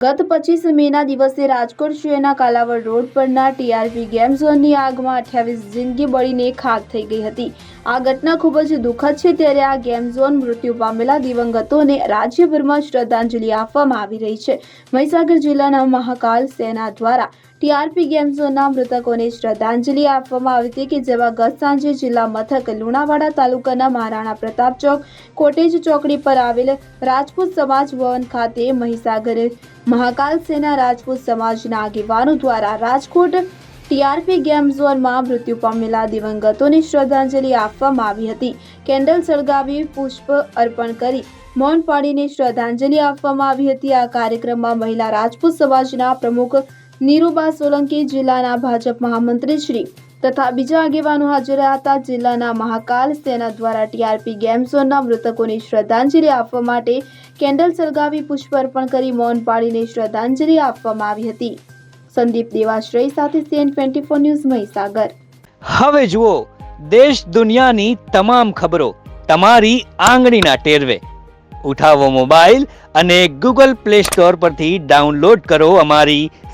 ગત પચીસ મેના દિવસે રાજકોટ શહેરના કાલાવડ રોડ પરના ટીઆરપી ગેમ ઝોનની આગમાં અઠ્યાવીસ જિંદગી બળીને ખાક થઈ ગઈ હતી. આ ઘટના ખૂબ જ દુઃખદ છે ત્યારે આ ગેમ ઝોન મૃત્યુ પામેલા દિવંગતોને રાજ્યભરમાં શ્રદ્ધાંજલિ આપવામાં આવી રહી છે. મહીસાગર જિલ્લાના મહાકાલ સેના દ્વારા ટીઆરપી ગેમ ઝોનના મૃતકોને શ્રદ્ધાંજલિ આપવામાં આવી હતી કે જેમાં ગત સાંજે જિલ્લા મથક લુણાવાડા તાલુકાના મહારાણા પ્રતાપ ચોક, કોટેજ ચોકડી પર આવેલ રાજપૂત સમાજ ભવન ખાતે મહીસાગર મહાકાલ સેના રાજપૂત સમાજના આગેવાનો દ્વારા રાજકોટ ટીઆરપી ગેમ ઝોનમાં મૃત્યુ પામેલા દિવંગતોને શ્રદ્ધાંજલિ આપવામાં આવી હતી. કેન્ડલ સળગાવી પુષ્પ અર્પણ કરી મૌન પાડીને શ્રદ્ધાંજલિ આપવામાં આવી હતી. આ કાર્યક્રમમાં મહિલા રાજપૂત સમાજના પ્રમુખ નીરુબા સોલંકી જિલ્લાના ભાજપ મહામંત્રી શ્રી તથા બીજા આગેવાનો હાજર હતા જિલ્લાના મહાકાલ સેના દ્વારા ટીઆરપી ગેમ ઝોનના મૃતકોને શ્રદ્ધાંજલિ આપવા માટે કેન્ડલ સળગાવી પુષ્પ અર્પણ કરી મૌન પાડીને શ્રદ્ધાંજલિ આપવામાં આવી હતી. સંદીપ દેવાશ્રય સાથે CN twenty four news Mahisagar. હવે જુઓ, દેશ દુનિયાની તમામ ખબરો તમારી આંગળીના ટેરવે. ઉઠાવો મોબાઈલ અને ગૂગલ પ્લે સ્ટોર પરથી ડાઉનલોડ કરો અમારી